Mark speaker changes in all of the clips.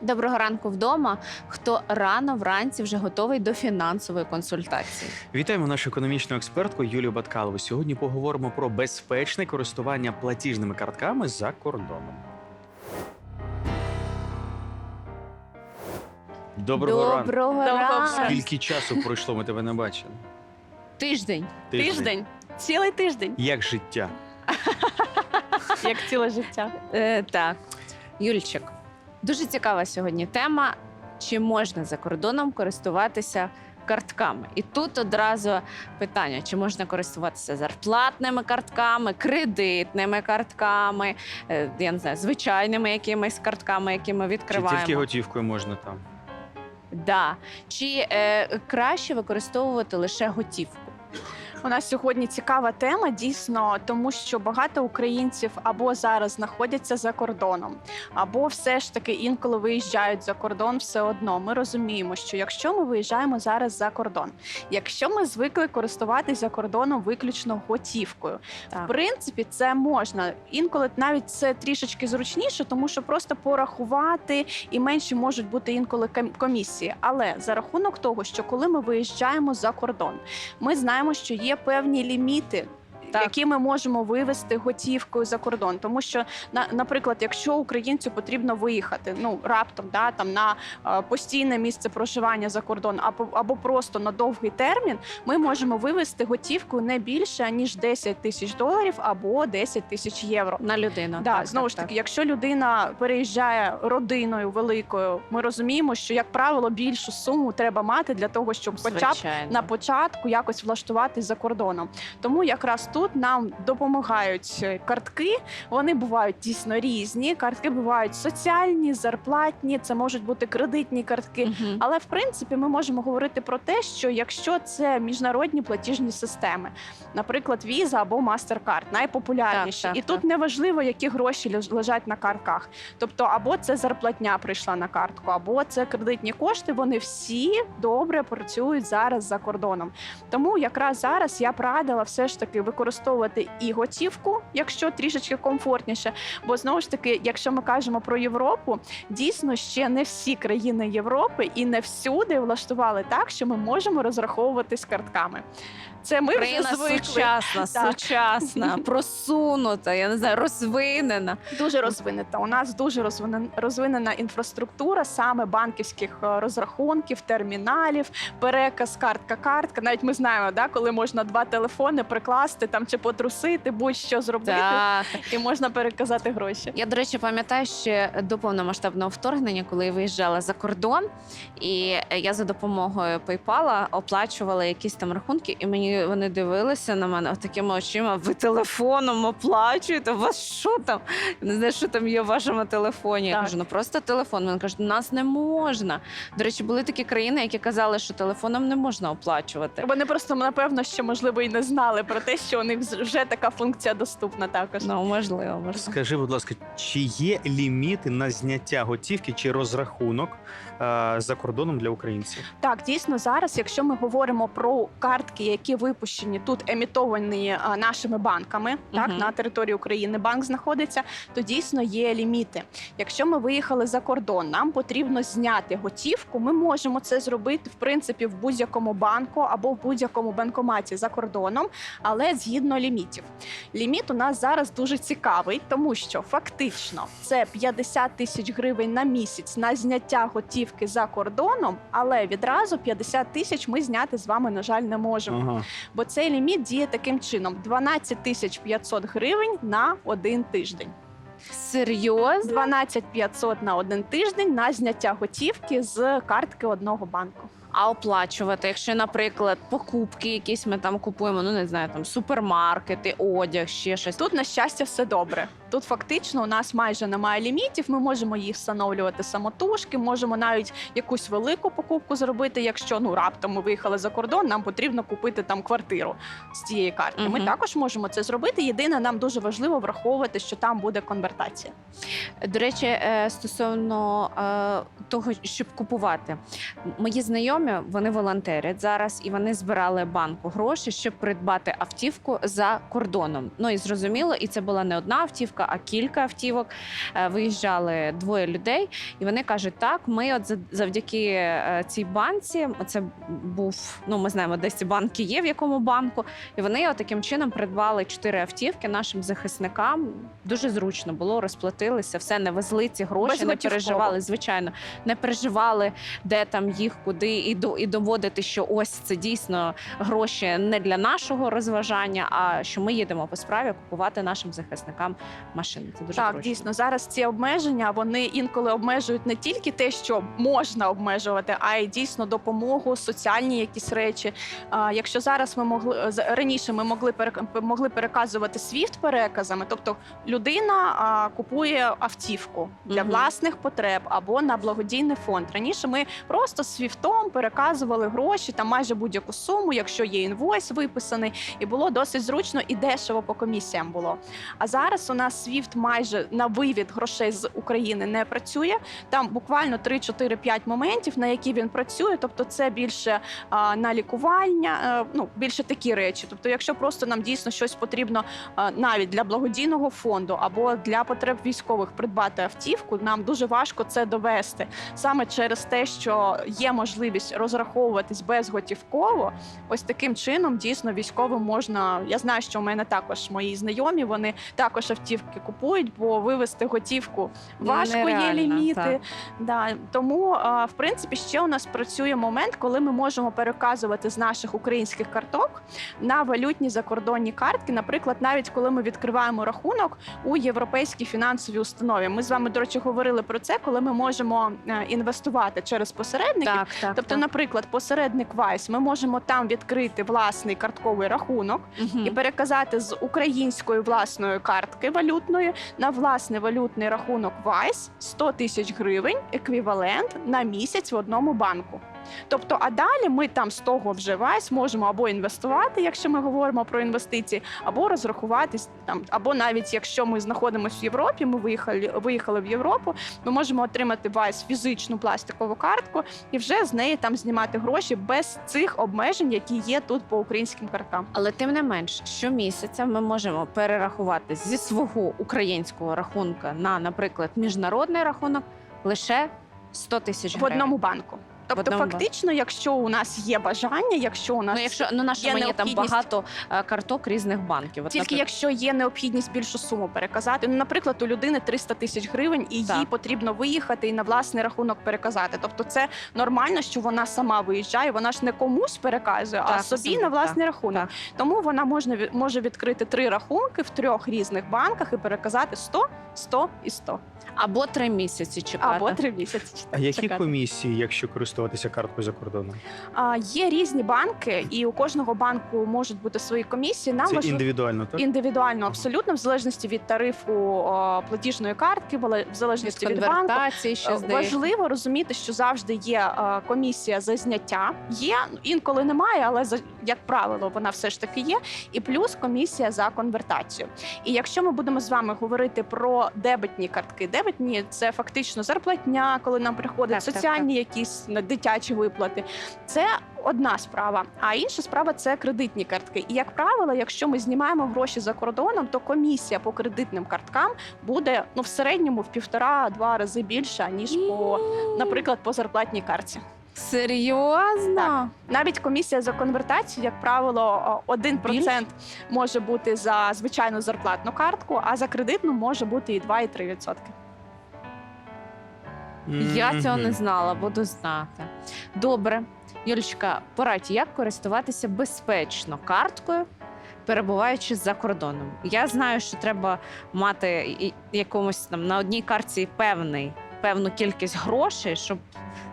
Speaker 1: Доброго ранку вдома. Хто рано вранці вже готовий до фінансової консультації?
Speaker 2: Вітаємо нашу економічну експертку Юлію Баткалову. Сьогодні поговоримо про безпечне користування платіжними картками за кордоном. Доброго ранку.
Speaker 1: Доброго ранку.
Speaker 2: Скільки часу пройшло, ми тебе не бачили.
Speaker 1: Тиждень.
Speaker 3: Тиждень. Цілий тиждень,
Speaker 2: Як життя?
Speaker 3: як ціле життя.
Speaker 1: Е, так, Юльчик, дуже цікава сьогодні тема. Чи можна за кордоном користуватися картками? І тут одразу питання: чи можна користуватися зарплатними картками, кредитними картками, е, я не знаю, звичайними якимись картками, які ми
Speaker 2: Чи
Speaker 1: відкриваємо?
Speaker 2: тільки готівкою можна там?
Speaker 1: Да. Чи е, краще використовувати лише готівку?
Speaker 3: У нас сьогодні цікава тема, дійсно, тому що багато українців або зараз знаходяться за кордоном, або все ж таки інколи виїжджають за кордон все одно. Ми розуміємо, що якщо ми виїжджаємо зараз за кордон, якщо ми звикли користуватися за кордоном виключно готівкою, в принципі, це можна. Інколи навіть це трішечки зручніше, тому що просто порахувати і менші можуть бути інколи комісії. Але за рахунок того, що коли ми виїжджаємо за кордон, ми знаємо, що є певні ліміти.
Speaker 1: Так.
Speaker 3: Які ми можемо вивести готівкою за кордон, тому що на, наприклад, якщо українцю потрібно виїхати, ну раптом да там на е, постійне місце проживання за кордон, або або просто на довгий термін, ми можемо вивести готівку не більше ніж 10 тисяч доларів або 10 тисяч євро.
Speaker 1: На людину.
Speaker 3: Да,
Speaker 1: Так,
Speaker 3: знову
Speaker 1: так,
Speaker 3: ж
Speaker 1: так.
Speaker 3: таки, якщо людина переїжджає родиною великою, ми розуміємо, що як правило більшу суму треба мати для того, щоб хоча б на початку якось влаштуватись за кордоном. Тому якраз тут нам допомагають е, картки. Вони бувають дійсно різні. Картки бувають соціальні, зарплатні, це можуть бути кредитні картки.
Speaker 1: Мгм.
Speaker 3: Але в принципі ми можемо говорити про те, що якщо це міжнародні платіжні системи, наприклад, Visa або MasterCard, найпопулярніші,
Speaker 1: Так, так,
Speaker 3: і тут неважливо, які гроші лежать на картках. Тобто, або це зарплатня прийшла на картку, або це кредитні кошти. Вони всі добре працюють зараз за кордоном. Тому якраз зараз я б радила все ж таки використовувати і готівку, якщо трішечки комфортніше. Бо знову ж таки, якщо ми кажемо про Європу, дійсно ще не всі країни Європи і не всюди влаштували так, що ми можемо розраховуватись картками. Це ми вже звикли.
Speaker 1: сучасна,
Speaker 3: Так.
Speaker 1: сучасна, просунута, я не знаю, розвинена.
Speaker 3: Дуже розвинена. У нас дуже розвинена, розвинена інфраструктура саме банківських е, розрахунків, терміналів, переказ картка-картка. Навіть ми знаємо, да, коли можна два телефони прикласти там чи потрусити, будь-що зробити,
Speaker 1: Так.
Speaker 3: і можна переказати гроші.
Speaker 1: Я, до речі, пам'ятаю ще до повномасштабного вторгнення, коли я виїжджала за кордон, і я за допомогою PayPal оплачувала якісь там рахунки, і мені вони дивилися на мене такими очима. Ви телефоном оплачуєте? У вас що там? Я Не знаю, що там є в вашому телефоні. Я кажу, ну просто телефон. Він каже, нас не можна. До речі, були такі країни, які казали, що телефоном не можна оплачувати.
Speaker 3: Вони просто напевно ще можливо і не знали про те, що у них вже така функція доступна також.
Speaker 1: Ну, можливо, можливо.
Speaker 2: Скажи, будь ласка, чи є ліміти на зняття готівки чи розрахунок е, за кордоном для українців?
Speaker 3: Так, дійсно зараз, якщо ми говоримо про картки, які випущені тут, емітовані а, нашими банками, так на території України банк знаходиться, то дійсно є ліміти. Якщо ми виїхали за кордон, нам потрібно зняти готівку. Ми можемо це зробити в принципі в будь-якому банку або в будь-якому банкоматі за кордоном, але згідно лімітів. Ліміт у нас зараз дуже цікавий, тому що фактично це 50 тисяч гривень на місяць на зняття готівки за кордоном, але відразу 50 тисяч ми зняти з вами, на жаль, не можемо.
Speaker 2: Ага.
Speaker 3: Бо цей ліміт діє таким чином: 12 тисяч 500 гривень на один тиждень.
Speaker 1: Серйозно?
Speaker 3: 12 500 на один тиждень на зняття готівки з картки одного банку.
Speaker 1: А оплачувати, якщо, наприклад, покупки якісь ми там купуємо, ну не знаю, там супермаркети, одяг, ще щось.
Speaker 3: Тут, на щастя, все добре. Тут фактично у нас майже немає лімітів. Ми можемо їх встановлювати самотужки, можемо навіть якусь велику покупку зробити. Якщо ну раптом ми виїхали за кордон, нам потрібно купити там квартиру з цієї картки. Ми також можемо це зробити. Єдине, нам дуже важливо враховувати, що там буде конвертація.
Speaker 1: До речі, е, стосовно е, того, щоб купувати, мої знайомі вони волонтерять зараз і вони збирали банку гроші, щоб придбати автівку за кордоном. Ну і зрозуміло, і це була не одна автівка. Автівка, а кілька автівок. Е, Виїжджали двоє людей, і вони кажуть: так, ми от за- завдяки е, цій банці, це був, ну ми знаємо, де ці банки є, в якому банку. І вони от таким чином придбали чотири автівки нашим захисникам. Дуже зручно було, розплатилися, все не везли ці гроші, не переживали. Звичайно, не переживали, де там їх, куди, і до і доводити, що ось це дійсно гроші не для нашого розважання, а що ми їдемо по справі купувати нашим захисникам машини. Це дуже
Speaker 3: так,
Speaker 1: зручно.
Speaker 3: дійсно, зараз ці обмеження вони інколи обмежують не тільки те, що можна обмежувати, а й дійсно допомогу, соціальні якісь речі. А, якщо зараз ми могли раніше ми могли могли переказувати SWIFT переказами, тобто людина а, купує автівку для
Speaker 1: Мгм.
Speaker 3: власних потреб або на благодійний фонд. Раніше ми просто свіфтом переказували гроші там майже будь-яку суму, якщо є інвойс виписаний, і було досить зручно і дешево по комісіям було. А зараз у нас SWIFT майже на вивід грошей з України не працює. Там буквально 3-4-5 моментів, на які він працює. Тобто, це більше а, на лікування, е, ну більше такі речі. Тобто, якщо просто нам дійсно щось потрібно а, навіть для благодійного фонду або для потреб військових придбати автівку, нам дуже важко це довести саме через те, що є можливість розраховуватись безготівково. Ось таким чином дійсно військовим можна. Я знаю, що у мене також мої знайомі. Вони також автівки купують, бо вивести готівку важко є ліміти.
Speaker 1: так.
Speaker 3: Да, тому а, в принципі ще у нас працює момент, коли ми можемо переказувати з наших українських карток на валютні закордонні картки. Наприклад, навіть коли ми відкриваємо рахунок у європейській фінансовій установі. Ми з вами, до речі, говорили про це, коли ми можемо е, інвестувати через посередників.
Speaker 1: Так, так.
Speaker 3: Тобто,
Speaker 1: так.
Speaker 3: наприклад, посередник Вайс, ми можемо там відкрити власний картковий рахунок
Speaker 1: Мгм.
Speaker 3: і переказати з української власної картки валютної на власний валютний рахунок Вайс 100 тисяч гривень, еквівалент на місяць в одному банку. Тобто, а далі ми там з того вже Вайс можемо або інвестувати, якщо ми говоримо про інвестиції, або розрахуватись там, або навіть якщо ми знаходимося в Європі, ми виїхали, виїхали в Європу, ми можемо отримати Вайс фізичну пластикову картку і вже з неї там знімати гроші без цих обмежень, які є тут по українським карткам.
Speaker 1: Але тим не менш, щомісяця ми можемо перерахувати зі свого українського рахунка на, наприклад, міжнародний рахунок лише 100 тисяч
Speaker 3: в одному банку. Тобто,
Speaker 1: одному
Speaker 3: фактично, якщо у нас є бажання, якщо у нас
Speaker 1: Ну, якщо ну нашому
Speaker 3: є
Speaker 1: є там
Speaker 3: необхідність-
Speaker 1: багато е, карток різних банків. От,
Speaker 3: тільки
Speaker 1: наприклад,
Speaker 3: якщо є необхідність більшу суму переказати. Ну, наприклад, у людини 300 тисяч гривень, і
Speaker 1: Так.
Speaker 3: їй потрібно виїхати і на власний рахунок переказати. Тобто, це нормально, що вона сама виїжджає. Вона ж не комусь переказує, а
Speaker 1: Так,
Speaker 3: собі
Speaker 1: собі,
Speaker 3: на власний рахунок.
Speaker 1: так.
Speaker 3: Тому вона можна ві- може відкрити три рахунки в трьох різних банках і переказати 100, 100 і 100.
Speaker 1: або три місяці чекати.
Speaker 3: або три місяці.
Speaker 2: А які
Speaker 3: чекати.
Speaker 2: комісії, якщо користуватися карткою за кордоном?
Speaker 3: А, є різні банки, і у кожного банку можуть бути свої комісії. Нам
Speaker 2: Це
Speaker 3: важливо-
Speaker 2: індивідуально, так?
Speaker 3: індивідуально, абсолютно, в залежності від тарифу о, платіжної картки, в в залежності
Speaker 1: від
Speaker 3: від банку.
Speaker 1: конвертації ще
Speaker 3: Е,
Speaker 1: здається.
Speaker 3: Важливо розуміти, що завжди є е, комісія за зняття. Є інколи немає, але за як правило, вона все ж таки є. І плюс комісія за конвертацію. І якщо ми будемо з вами говорити про дебетні картки, дебетні це фактично зарплатня, коли нам приходять
Speaker 1: Так, так,
Speaker 3: соціальні якісь на дитячі виплати. Це одна справа. А інша справа це кредитні картки. І як правило, якщо ми знімаємо гроші за кордоном, то комісія по кредитним карткам буде ну в середньому в півтора-два рази більша ніж по, наприклад, по зарплатній картці.
Speaker 1: Серйозно?
Speaker 3: Так. Навіть комісія за конвертацію, як правило, о, 1% може бути за звичайну зарплатну картку, а за кредитну може бути і 2-3%.
Speaker 1: Я цього не знала, буду знати. Добре, Юлічка, порадь, як користуватися безпечно карткою, перебуваючи за кордоном. Я знаю, що треба мати якомусь там на одній картці певний. Певну кількість грошей, щоб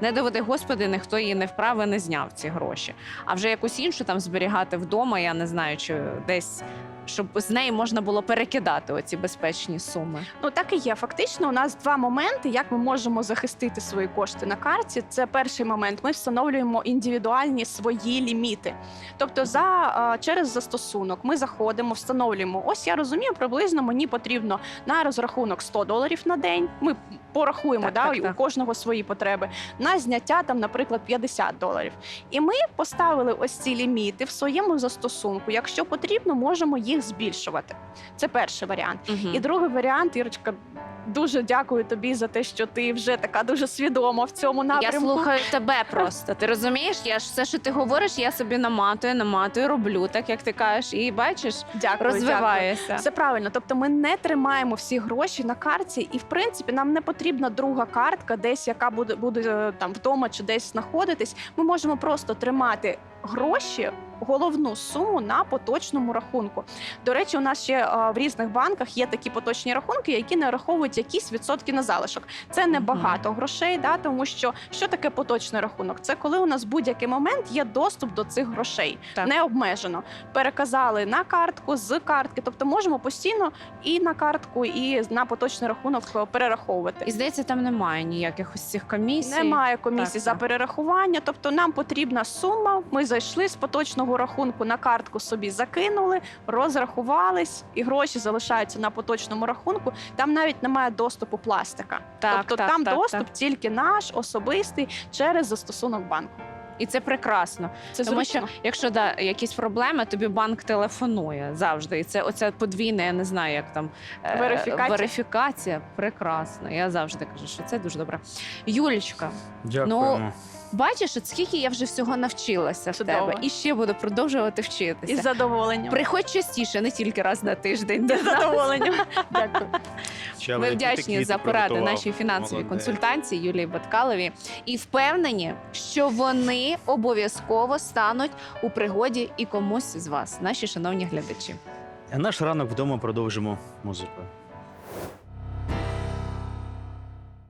Speaker 1: не доведи господи, ніхто її не вправ і не зняв ці гроші. А вже якусь іншу там зберігати вдома, я не знаю, чи десь, щоб з неї можна було перекидати оці безпечні суми.
Speaker 3: Ну так і є. Фактично, у нас два моменти, як ми можемо захистити свої кошти на карті. Це перший момент. Ми встановлюємо індивідуальні свої ліміти. Тобто, за через застосунок ми заходимо, встановлюємо. Ось я розумію, приблизно мені потрібно на розрахунок 100 доларів на день. Ми порахуємо,
Speaker 1: Так,
Speaker 3: да,
Speaker 1: так,
Speaker 3: і
Speaker 1: так.
Speaker 3: у кожного свої потреби. На зняття там, наприклад, 50 доларів. І ми поставили ось ці ліміти в своєму застосунку. Якщо потрібно, можемо їх збільшувати. Це перший варіант.
Speaker 1: Мгм.
Speaker 3: І другий варіант, Ірочка, дуже дякую тобі за те, що ти вже така дуже свідома в цьому напрямку.
Speaker 1: Я слухаю тебе просто. Ти розумієш? Я ж все, що ти говориш, я собі наматую, наматую, роблю так, як ти кажеш, і бачиш,
Speaker 3: Дякую, дякую.
Speaker 1: розвиваєшся.
Speaker 3: Все правильно. Тобто ми не тримаємо всі гроші на карті, і в принципі нам не потрібна друга картка, десь яка буде буде е, там вдома чи десь знаходитись. Ми можемо просто тримати гроші. Головну суму на поточному рахунку. До речі, у нас ще е, в різних банках є такі поточні рахунки, які нараховують якісь відсотки на залишок. Це не
Speaker 1: Мгм.
Speaker 3: багато грошей, да, тому що що таке поточний рахунок? Це коли у нас в будь-який момент є доступ до цих грошей,
Speaker 1: Так.
Speaker 3: не обмежено. Переказали на картку з картки, тобто можемо постійно і на картку, і на поточний рахунок е, перераховувати.
Speaker 1: І здається, там немає ніяких ось цих комісій.
Speaker 3: Немає комісії
Speaker 1: Так,
Speaker 3: за
Speaker 1: так.
Speaker 3: перерахування, тобто нам потрібна сума. Ми зайшли з поточного рахунку на картку собі закинули, розрахувались, і гроші залишаються на поточному рахунку. Там навіть немає доступу пластика.
Speaker 1: Так,
Speaker 3: тобто
Speaker 1: так,
Speaker 3: там
Speaker 1: так,
Speaker 3: доступ
Speaker 1: так.
Speaker 3: тільки наш особистий через застосунок банку.
Speaker 1: І це прекрасно.
Speaker 3: Це
Speaker 1: Тому
Speaker 3: зручно.
Speaker 1: що якщо да, якісь проблеми, тобі банк телефонує завжди. І це оця подвійна, я не знаю, як там е,
Speaker 3: Верифікація.
Speaker 1: верифікація. Прекрасно. Я завжди кажу, що це дуже добре. Юлічка,
Speaker 2: Дякуємо.
Speaker 1: Бачиш, от скільки я вже всього навчилася в тебе, і ще буду продовжувати вчитися.
Speaker 3: із задоволенням.
Speaker 1: Приходь частіше, не тільки раз на тиждень.
Speaker 3: Із задоволенням. Дякую.
Speaker 1: Ми вдячні за поради нашій фінансовій консультанції Юлії Баткалові і впевнені, що вони обов'язково стануть у пригоді і комусь з вас, наші шановні глядачі.
Speaker 2: Наш ранок вдома продовжимо музикою.